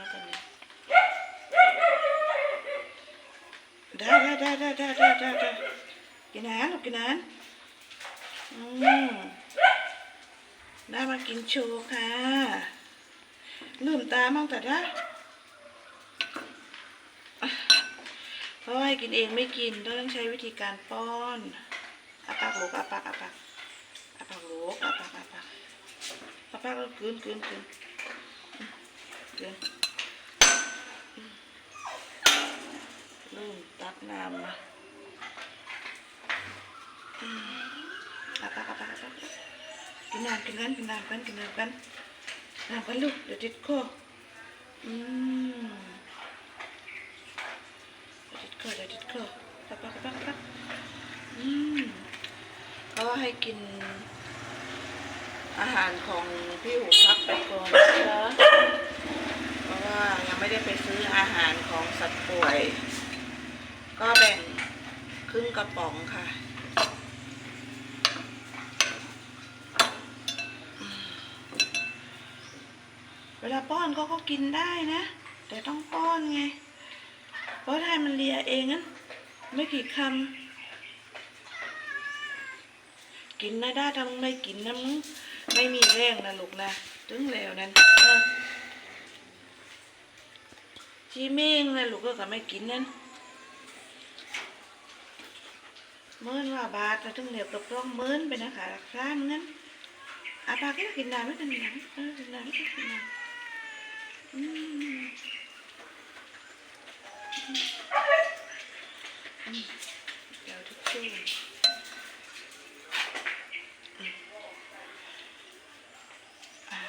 นะตอนนี้ได้ได้ได้ได้ได้ได้ได้ได้กินอาหารลูกกินอาหารอืมได้มากินโชว์ค่ะลืมตามั่งแต่ได้เพราะว่ากินเองไม่กินต้องใช้วิธีการป้อนอาปากลูกอาปากอาปากอาปากลูกอาปากอาปากอาปากแล้วกลืนกลืนกลืนกลืน ลืมตักน้ำมาอืมอาปากอาปากอาปากกินน้ำกินน้ำกินน้ำกันกินน้ำกันน้ำกันลูกเดี๋ยวติดคออืมเดี๋ยวติดคอเดี๋ยวติดคอปักปักปักปักอืมก็ให้กินอาหารของพี่หูพักไปก่อนนะคะเพราะว่ายังไม่ได้ไปซื้ออาหารของสัตว์ป่วย ก็แบ่งครึ่งกระป๋องค่ะ เวลาป้อนเขาก็กินได้นะ แต่ต้องป้อนไง เพราะถ้ามันเลียเองนั้น ไม่กี่คำกินนะได้ทำไม่กินนะมึงไม่มีแรงนะลูกนะ ถึงแล้วนั้นชีเม้งนะลูกก็ไม่กินนั่นเมินว่าบาทแต่ถึงเหลียวกับร้องเมินไปนะคะรักษาเหมือนกันอาปากก็กินได้ไม่กินได้เออกินได้ไม่กินได้อืมอืมเดี๋ยวทิชชู่อืมอ่า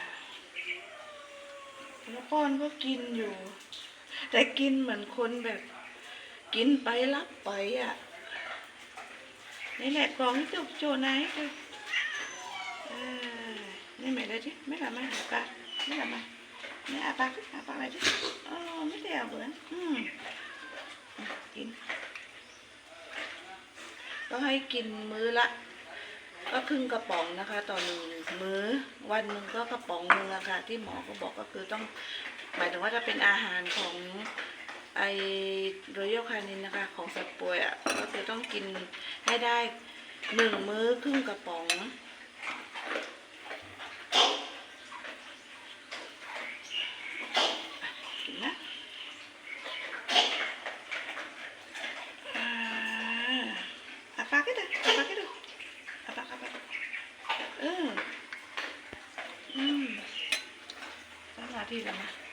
แล้วป้อนก็กินอยู่ แต่กินเหมือนคนแบบ กินไปรับไปอะ นี่แหละกล่องที่จุกโจไหนเออเออนี่แม่เลยดิไม่ละไม่ละปาไม่ละม่นี่อาปาอาปาอะไรดิอ๋อไม่ได้เอาเบื่ออืมกินก็ให้กินมื้อละ ก็ครึ่งกระป๋องนะคะ ต่อหนึ่งมื้อ วันหนึ่งก็กระป๋องหนึ่งอะค่ะ ที่หมอก็บอกก็คือต้อง หมายถึงว่าจะเป็นอาหารของ ไอโรยัลคานินนะคะ ของสัตว์ป่วยอะก็จะต้องกินให้ได้หนึ่งมื้อครึ่งกระป๋องที่แล้วนะ